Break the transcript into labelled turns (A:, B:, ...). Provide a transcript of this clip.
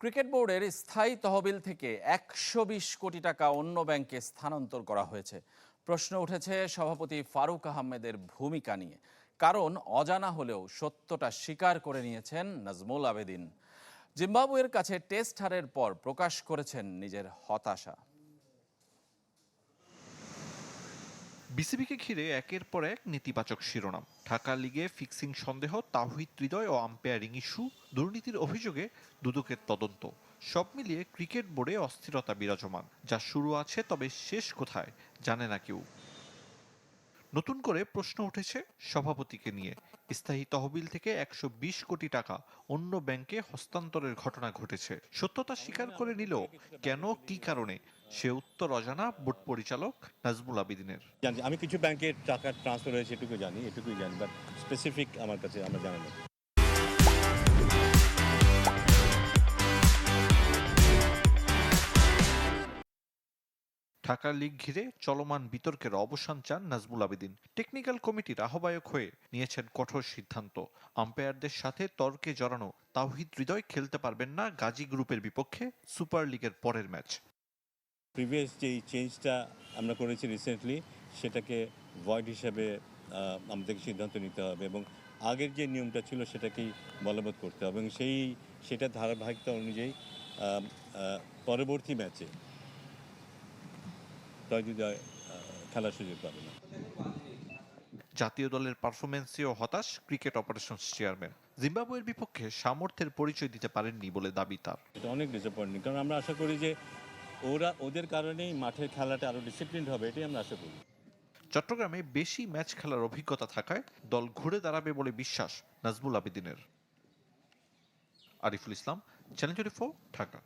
A: Cricket বোর্ডের স্থায়ী তহবিল থেকে একশো বিশ কোটি টাকা অন্য ব্যাংকে স্থানান্তর করা হয়েছে। প্রশ্ন উঠেছে সভাপতি ফারুক আহমেদের ভূমিকা নিয়ে। কারণ অজানা হলেও সত্যটা স্বীকার করে নিয়েছেন নাজমুল আবেদিন। জিম্বাবুয়ের কাছে টেস্ট হারের পর প্রকাশ করেছেন নিজের হতাশা।
B: বিসিবিকে ঘিরে একের পর এক নেতিবাচক শিরোনাম। ঢাকা লিগে ফিক্সিং সন্দেহ তাহিদ হৃদয় ও আম্পায়ারিং ইস্যু, দুর্নীতির অভিযোগে দুদকের তদন্ত। সব মিলিয়ে ক্রিকেট বোর্ডে অস্থিরতা বিরাজমান। যা শুরু আছে তবে শেষ কোথায় জানে না কেউ। নতুন করে প্রশ্ন উঠেছে সভাপতিকে নিয়ে। স্থায়ী তহবিল থেকে একশো বিশ কোটি টাকা অন্য ব্যাংকে হস্তান্তরের ঘটনা ঘটেছে। সত্যতা স্বীকার করে নিলেও কেন, কি কারণে, সে উত্তর অজানা বোর্ড পরিচালক নাজমুল আবিদিনের।
C: জানি আমি কিছু ব্যাংকের টাকা ট্রান্সফার হয়েছে এটুকু জানি, এটুকুই জানি বাট স্পেসিফিক আমার কাছে আমার জানা নেই
B: ঢাকা লিগ ঘিরে চলমান বিতর্কের অবসান চান নাজমুল আবেদিন। টেকনিক্যাল কমিটির আহ্বায়ক হয়ে নিয়েছেন কঠোর সিদ্ধান্ত। আম্পায়ারদের সাথে তর্কে জড়ানো তাওহিদ হৃদয় খেলতে পারবেন না গাজী গ্রুপের বিপক্ষে সুপার লিগের পরের ম্যাচ।
C: প্রিভিয়াস যে চেঞ্জটা আমরা করেছি রিসেন্টলি, সেটাকে ভয়েড হিসাবে আমাদেরকে সিদ্ধান্ত নিতে হবে এবং আগের যে নিয়মটা ছিল সেটাকেই বলবৎ করতে হবে এবং সেই, সেটা ধারাবাহিকতা অনুযায়ী পরবর্তী ম্যাচে খেলার সুযোগ পাবে না।
B: জাতীয় দলের পারফরমেন্সেও হতাশ ক্রিকেট অপারেশনস চেয়ারম্যান। জিম্বাবুয়ের বিপক্ষে সামর্থ্যের পরিচয় দিতে পারেননি বলে দাবি তার।
C: এটা অনেক ডিসঅ্যাপয়েন্টিং কারণ আমরা আশা করি যে ওরা ওদের কারণেই মাঠের খেলাটা আরও ডিসিপ্লিন হবে এটাই আমরা আশা করি।
B: চট্টগ্রামে বেশি ম্যাচ খেলার অভিজ্ঞতা থাকায় দল ঘুরে দাঁড়াবে বলে বিশ্বাস Nazmul আবেদিনের। Ariful Islam channel twenty Dhaka.